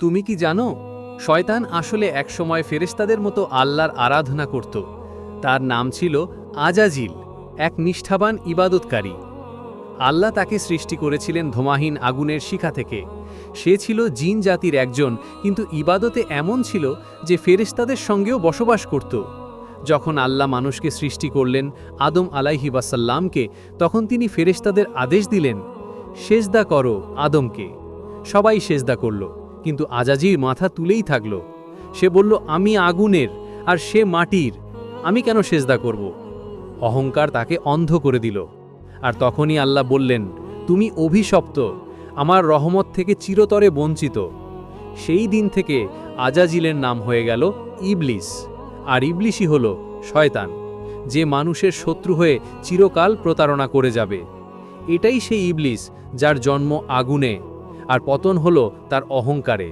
তুমি কি জানো, শয়তান আসলে একসময় ফেরেশতাদের মতো আল্লাহর আরাধনা করত। তার নাম ছিল আজাজিল, এক নিষ্ঠাবান ইবাদতকারী। আল্লাহ তাকে সৃষ্টি করেছিলেন ধোমাহীন আগুনের শিখা থেকে। সে ছিল জিন জাতির একজন, কিন্তু ইবাদতে এমন ছিল যে ফেরেশতাদের সঙ্গেও বসবাস করত। যখন আল্লাহ মানুষকে সৃষ্টি করলেন আদম আলাইহি ওয়াসাল্লামকে, তখন তিনি ফেরেশতাদের আদেশ দিলেন, সেজদা করো আদমকে। সবাই সেজদা করল। কিন্তু আজাজির মাথা তুলেই থাকল। সে বলল, আমি আগুনের, আর সে মাটির। আমি কেন সেজদা করব? অহংকার তাকে অন্ধ করে দিল। আর তখনই আল্লাহ বললেন, তুমি অভিশপ্ত, আমার রহমত থেকে চিরতরে বঞ্চিত। সেই দিন থেকে আজাজিলের নাম হয়ে গেল ইবলিস। আর ইবলিসই হল শয়তান, যে মানুষের শত্রু হয়ে চিরকাল প্রতারণা করে যাবে। এটাই সেই ইবলিস যার জন্ম আগুনে আর পতন হল তার অহংকারে।